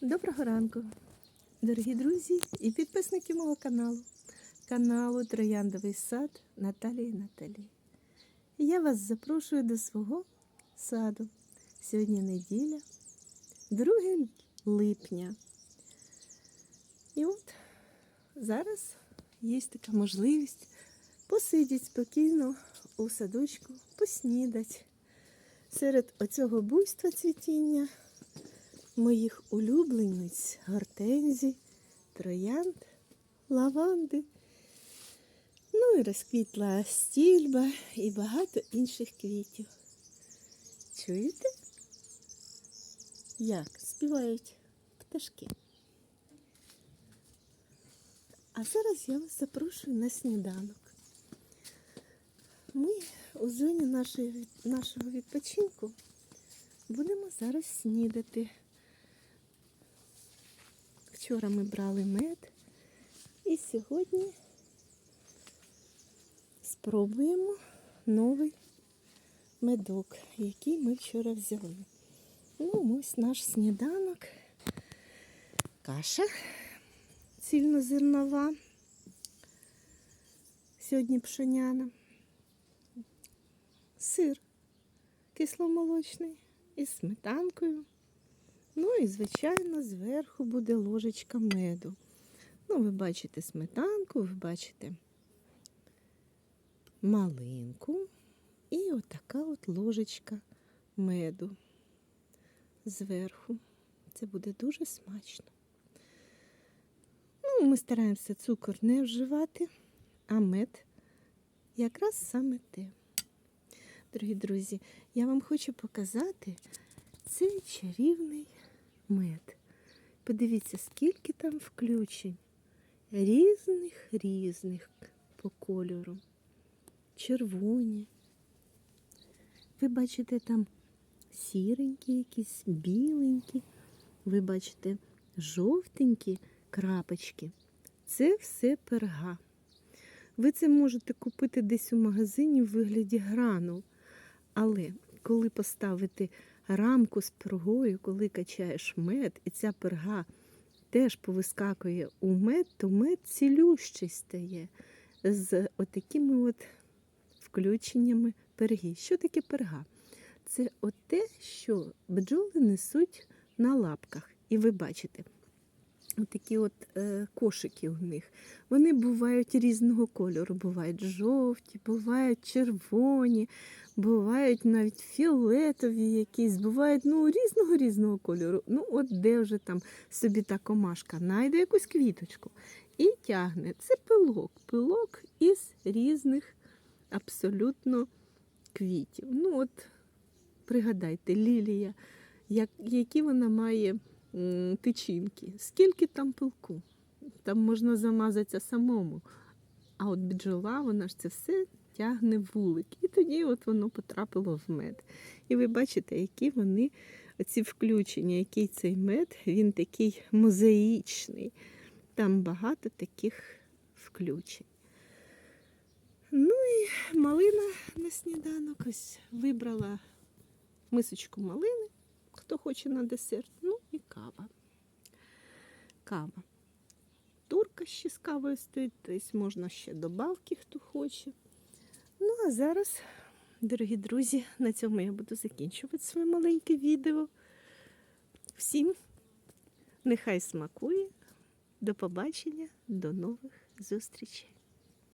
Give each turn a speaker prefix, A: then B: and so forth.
A: Доброго ранку, дорогі друзі і підписники мого каналу, каналу Трояндовий сад Наталії Наталії. Я вас запрошую до свого саду. Сьогодні неділя, 2 липня. І от зараз є така можливість посидіти спокійно у садочку, поснідати. Серед оцього буйства цвітіння моїх улюблениць гортензій, троянд, лаванди. Ну і розквітла стільба і багато інших квітів. Чуєте? Як співають пташки? А зараз я вас запрошую на сніданок. Ми у зоні нашої, нашого відпочинку будемо зараз снідати. Вчора ми брали мед і сьогодні спробуємо новий медок, який ми вчора взяли. Ну, ось наш сніданок. Каша цільнозернова. Сьогодні пшеняна. Сир кисломолочний із сметанкою. Ну і, звичайно, зверху буде ложечка меду. Ну, ви бачите сметанку, ви бачите малинку і отака от ложечка меду зверху. Це буде дуже смачно. Ну, ми стараємося цукор не вживати, а мед якраз саме те. Дорогі друзі, я вам хочу показати цей чарівний мед. Подивіться, скільки там включень. Різних різних по кольору. Червоні. Ви бачите там сіренькі, якісь біленькі. Ви бачите жовтенькі крапочки. Це все перга. Ви це можете купити десь у магазині в вигляді гранул. Але коли поставити рамку з пергою, коли качаєш мед, і ця перга теж повискакує у мед, то мед цілющий стає з отакими от включеннями перги. Що таке перга? Це те, що бджоли несуть на лапках. І ви бачите, такі от е, кошики у них. Вони бувають різного кольору. Бувають жовті, бувають червоні, бувають навіть фіолетові якісь, бувають ну, різного різного кольору. Ну, от де вже там собі та комашка знайде якусь квіточку і тягне. Це пилок. Пилок із різних абсолютно квітів. Ну, от пригадайте, лілія, як, які вона має тичинки, скільки там пилку. Там можна замазатися самому. А от бджола, вона ж це все тягне вулик. І тоді от воно потрапило в мед. І ви бачите, які вони, оці включення, який цей мед, він такий мозаїчний. Там багато таких включень. Ну і малина на сніданок. Ось вибрала мисочку малини, хто хоче на десерт. Кава. Кава. Турка ще з кавою стоїть, тобто можна ще добавки, хто хоче. Ну, а зараз, дорогі друзі, на цьому я буду закінчувати своє маленьке відео. Всім нехай смакує. До побачення, до нових зустрічей.